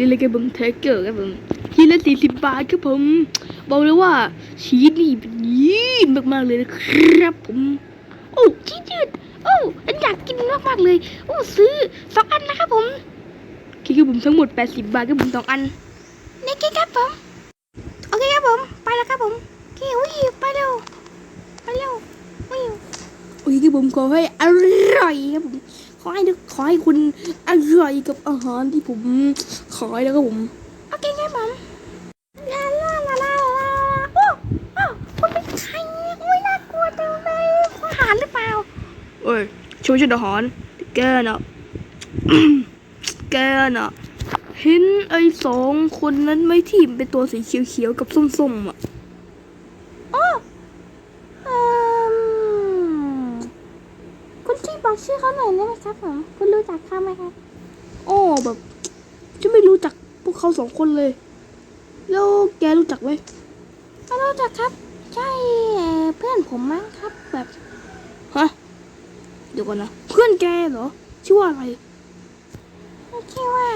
นี่เลยครับผมเทคเกอร์ครับผมทีละสี่สิบบาทครับผมบอกเลยว่าชีสนี่เป็นยีนมากๆเลยนะครับผมโอ้ชีสยืดโอ้อันอยากกินมากๆเลยโอ้ซื้อสองอันนะครับผมโอเคครับผมทั้งหมด80บาทครับผมสองอันนี่ครับผมโอเคครับผมไปแล้วครับผมโอเคอุ้ยไปเร็วไปเร็ววิ่งโอเคครับผมขอให้อร่อยครับผม ขอให้ขอให้คุณอร่อยกับอาหารที่ผมขายแล้วครับผมโอเคครับผมลาลาลาลาลาโอ้โอ้คุณเป็นใครเนี่ยโอ้ยน่ากลัวจังเลยอาหารหรือเปล่าเอ้ยช่วยฉันอาหารแกน่ะแกน่ะเห็นไอ้สองคนนั้นไหมที่เป็นตัวสีเขียวๆกับส้มๆอะ อ๋อเอิ่มคุณ ช่วยบอกชื่อเขาหน่อยได้ไหมครับผมคุณรู้จักเขาไหมครับอ๋อแบบฉันไม่รู้จักพวกเขาสองคนเลย แล้วแกรู้จักไหมไม่รู้จักครับ ใช่เอ่อเพื่อนผมมั้งครับแบบฮะเดี๋ยวก่อนนะเพื่อนแกเหรอชื่อว่าอะไรชื่อว่า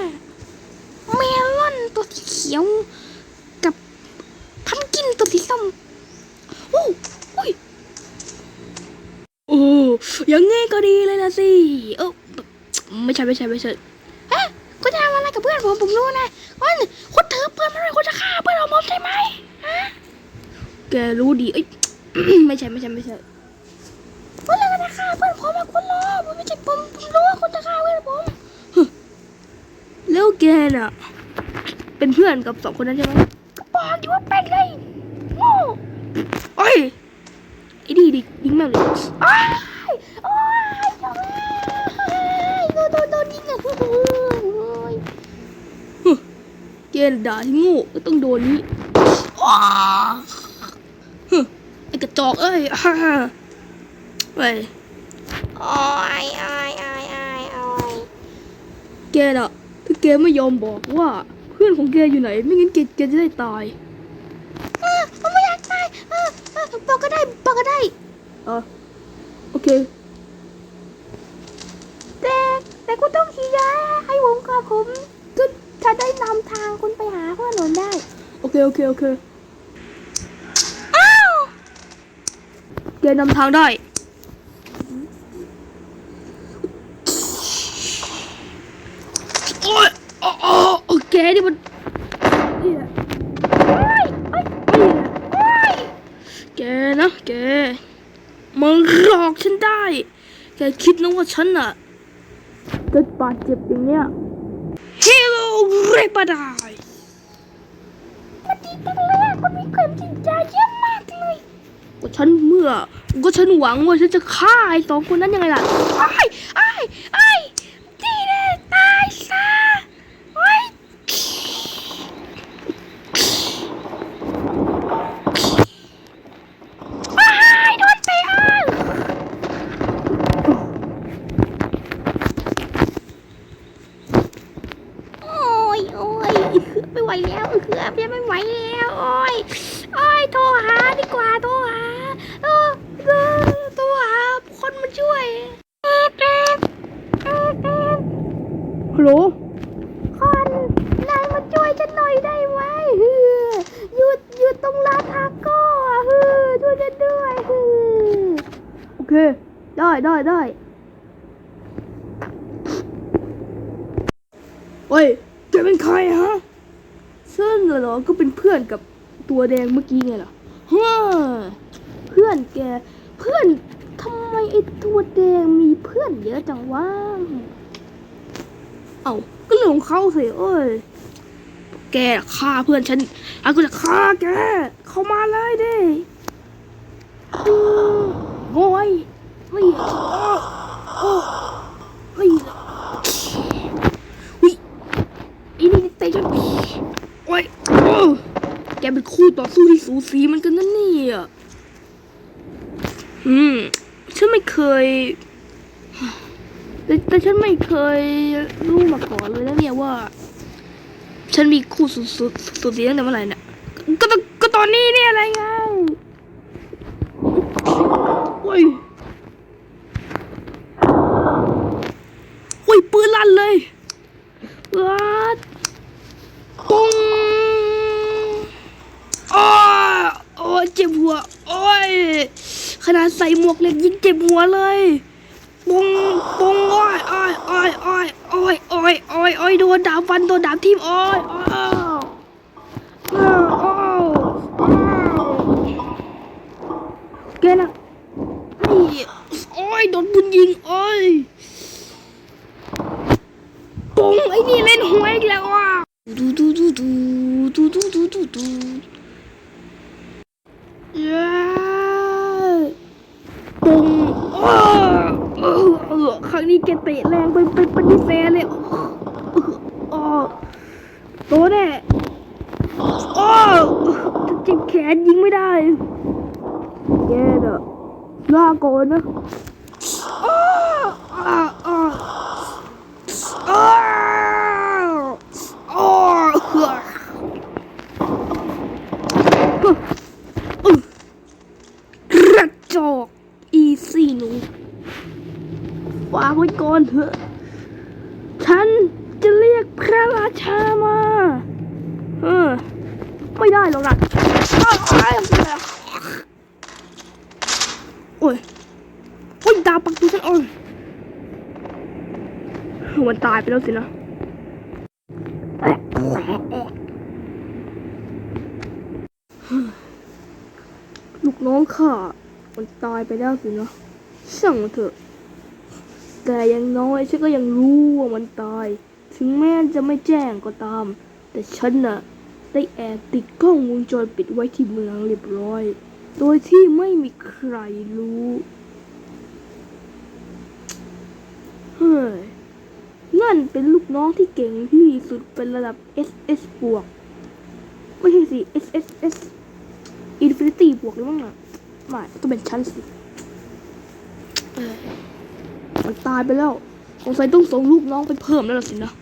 เมลอนตัวสีเขียวกับพัมกินตัวสีส้มโอ้โอ้ยโอ้อยังงี้ก็ดีเลยนะสิเออไม่ใช่ไม่ใช่ไม่ใช่เอ๊ะคุณจะทำอะไรกับเพื่อนผมผมรู้นะว่าคุณถือปืนมาด้วยคุณจะฆ่าเพื่อนผมใช่ไหมฮะแกรู้ดีเอ้ยไม่ใช่ไม่ใช่ไม่ใช่คุณเลยจะฆ่าเพื่อนผมอะคุณรอผมไม่ใช่ผมผมรู้ว่าคุณจะฆ่าเพื่อนผมฮึแล้วแกน่ะ เป็นเพื่อนกับสองคนนั้นใช่ไหมก็บอกอยู่ว่าเป็นเลยโง่โอ้ย ไอ้ดีดิยิงแม่งเลยโอ้ยโอ้ยโอ้ยโดนโดนโดนยิงอะโอ้ยฮึเกณฑ์ด่าที่โง่ก็ต้องโดนนี้อ้าฮึไอ้กระจอกเอ้ยฮ่าฮ่าไปโอ้ยโอ้ยโอ้ยโอ้ยโอ้ยแกน่ะถ้าแกไม่ยอมบอกว่า เพื่อนของแกอยู่ไหน ไม่งั้นแกแกจะได้ตาย เออผมไม่อยากตายเออเออ บอกก็ได้บอกก็ได้เออโอเค แต่แต่คุณต้องชี้ย้ายให้ผมกับผมก็จะได้นำทางคุณไปหาเพื่อนหนนได้ โอเค โอเค โอเค อ้าวแกนำทางได้โอ้ยโอ้โอ้โอ้แกนี่มันเหี้ย โอ้ยโอ้ยโอ้ยโอ้ยแกนะแกมึงหลอกฉันได้ แกคิดนะว่าฉันน่ะจะบาดเจ็บอย่างเนี้ยฮิโลเรปาไดมันดีจังเลยอะคุณมีความจริงใจเยอะมากเลยก็ฉันเมื่อ ก็ฉันหวังว่าฉันจะฆ่าไอ้สองคนนั้นยังไงล่ะไอ้ไอ้ไอ้ดีเลยตายซะไอ้ย ว้ายโดนเตะอะโอ้ยโอ้ยไม่ไหวแล้วเกือบจะไม่ไหวแล้วโอ้ยโอ้ยโทรหาดีกว่าโทรหาเออเออโทรหาคนมาช่วยแป๊บแป๊บแป๊บแป๊บฮัลโหลคนนายมาช่วยฉันหน่อยได้ไหมเฮ้ออยู่อยู่ตรงร้านทาโก้อะเฮ้อช่วยฉันด้วยเฮ้อโอ เคได้ได้ได้เฮ้ยแกเป็นใครฮะฉันเหรอก็เป็นเพื่อนกับตัวแดงเมื่อกี้ไงล่ะฮ่าเพื่อนแกเพื่อนทำไมไอ้ตัวแดงมีเพื่อนเยอะจังวะเอ้าก็เรื่องของเขาสิเอ้ยแกฆ่าเพื่อนฉันอากูจะฆ่าแก เข้ามาเลยดิอืม โอ้ยเฮ้ยโอ้เฮ้ยเฮ้ยอีนี่เตะฉันโอ้ยโอ้แกเป็นคู่ต่อสู้ที่สูสีเหมันกันนั่นนี่อะอืมฉันไม่เคยแต่แต่ฉันไม่เคยรู้มาก่อนเลยนะเนี่ยว่า ฉันมีคู่สุดสุดสุดสีตั้งแต่เมื่อไหร่เนี่ยก็ก็ก็ตอนนี้เนี่ยอะไรไงโอุ้ยอุ้ยปืนลั่นเลยว้าปุ้งโอ้โอ้เจ็บหัว โอ้ย ขนาดใส่หมวกเล็กยิงเจ็บหัวเลยปุ้งปุ้งโอ้ยโอ้ยโอ้ยโอ้ยโอ้ยโอ้ยโออยโดนดาบฟันโดนดาบทิ่มอโอ้ย ปุงไอ้นี่เล่นหวยอีกแล้วอะดูดูดูดูดูดูดูดูดูเย้ปุงอ้เออเออครั้งนี้แกเตะแรงไปเป็นปฏิเสธเลยอ้อโตแน่อ้จะเจ็บแขนยิงไม่ได้แกน่ะลาก่อนนะอ้ออ้ออ้ออ้ออ้อกระจอกอีซี่หนู ฝากไว้ก่อนเถอะ ฉันจะเรียกพระราชามา เออ ไม่ได้หรอกนะโอ้ย โอ้ยดาวปักตัวฉันโอ้ยมันตายไปแล้วสินะลูกน้องข้ามันตายไปแล้วสินะช่างมันเถอะ แต่อยังน้อยฉันก็ยังรู้ว่ามันตาย ถึงแม้จะไม่แจ้งก็ตาม แต่ฉันน่ะได้แอบติดกล้องวงจรปิดไว้ที่เมืองเรียบร้อย โดยที่ไม่มีใครรู้ เฮ้ย นั่นเป็นลูกน้องที่เก่งที่สุดเป็นระดับ SS บวก ไม่ใช่สิ SSS Infinity บวกหรือมั้งอะไม่ต้องเป็นชั้นสิ มันตายไปแล้วสงสัยต้องส่งลูกน้องไปเพิ่มแล้วล่ะสินะ